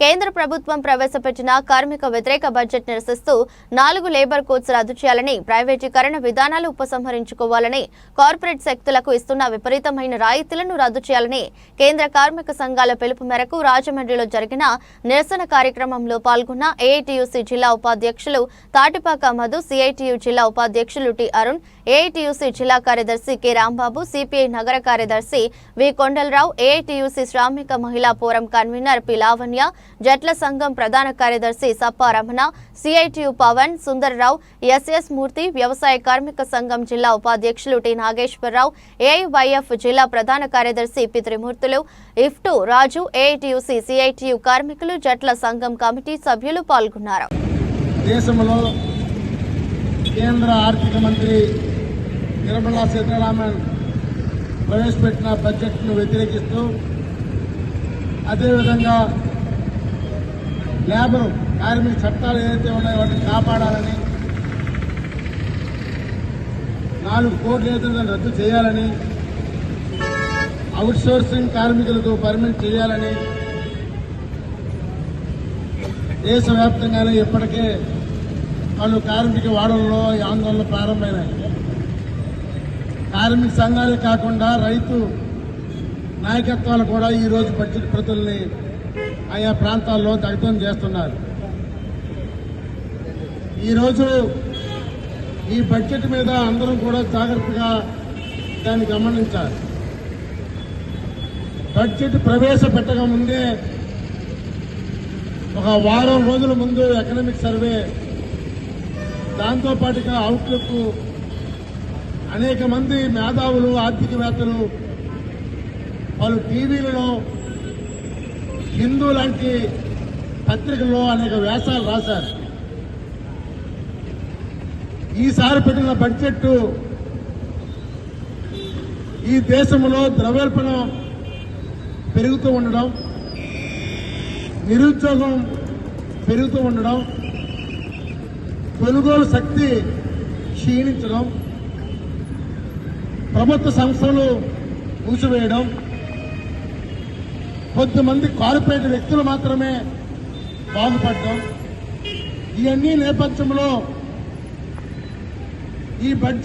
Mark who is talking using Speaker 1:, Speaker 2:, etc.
Speaker 1: కేంద్ర ప్రభుత్వం ప్రవేశపెట్టిన కార్మిక వ్యతిరేక బడ్జెట్ నిరసిస్తూ నాలుగు లేబర్ కోడ్స్ రద్దు చేయాలని ప్రైవేటీకరణ విధానాలు ఉపసంహరించుకోవాలని కార్పొరేట్ శక్తులకు ఇస్తున్న విపరీతమైన రాయితీలను రద్దు చేయాలని కేంద్ర కార్మిక సంఘాల పిలుపు మేరకు రాజమండ్రిలో జరిగిన నిరసన కార్యక్రమంలో పాల్గొన్న ఏఐటియుసి జిల్లా ఉపాధ్యక్షులు తాటిపాక మధు సిఐటియు జిల్లా ఉపాధ్యక్షులు టి అరుణ్ ఏఐటియుసి జిల్లా కార్యదర్శి కె రాంబాబు సిపిఐ నగర కార్యదర్శి వి కొండలరావు ఏఐటియుసి శ్రామిక మహిళా ఫోరం కన్వీనర్ పి లావణ్య జట్ల సంఘం ప్రధాన కార్యదర్శి సప్పా రమణ సిఐటియు పవన్ సుందర్రావు ఎస్ఎస్ మూర్తి వ్యవసాయ కార్మిక సంఘం జిల్లా ఉపాధ్యక్షులు టి నాగేశ్వరరావు ఏఐవైఎఫ్ జిల్లా ప్రధాన కార్యదర్శి పితృమూర్తులు ఇఫ్టు రాజు ఏఐటియుసి సిఐటియు కార్మికులు జట్ల సంఘం కమిటీ సభ్యులు పాల్గొన్నారు.
Speaker 2: దేశంలో కేంద్ర ఆర్థిక మంత్రి నిర్మలా సీతారామన్ ప్రవేశపెట్టిన బడ్జెట్ను వ్యతిరేకిస్తూ అదేవిధంగా లేబర్ కార్మిక చట్టాలు ఏదైతే ఉన్నాయో వాటిని కాపాడాలని నాలుగు కోట్ల ఏదైతే రద్దు చేయాలని అవుట్ సోర్సింగ్ కార్మికులకు పర్మిట్ చేయాలని దేశవ్యాప్తంగానే ఇప్పటికే పలు కార్మిక వాడల్లో ఈ ఆందోళనలు ప్రారంభమైనాయి. కార్మిక సంఘాలే కాకుండా రైతు నాయకత్వాలు కూడా ఈరోజు బడ్జెట్ ప్రతుల్ని ఆయా ప్రాంతాల్లో దగ్ధం చేస్తున్నారు. ఈరోజు ఈ బడ్జెట్ మీద అందరం కూడా జాగ్రత్తగా దాన్ని గమనించాలి. బడ్జెట్ ప్రవేశపెట్టక ముందే ఒక వారం రోజుల ముందు ఎకనామిక్ సర్వే దాంతోపాటుగా అవుట్లుక్ అనేక మంది మేధావులు ఆర్థికవేత్తలు పలు టీవీలలో హిందూ లాంటి పత్రికల్లో అనేక వ్యాసాలు రాశారు. ఈసారి పెట్టిన బడ్జెట్ ఈ దేశంలో ద్రవ్యోల్బణం పెరుగుతూ ఉండడం నిరుద్యోగం పెరుగుతూ ఉండడం కొనుగోలు శక్తి క్షీణించడం ప్రభుత్వ సంస్థలు మూసివేయడం కొంతమంది కార్పొరేట్ వ్యక్తులు మాత్రమే బాగుపడడం. ఇవన్నీ నేపథ్యంలో ఈ బడ్జెట్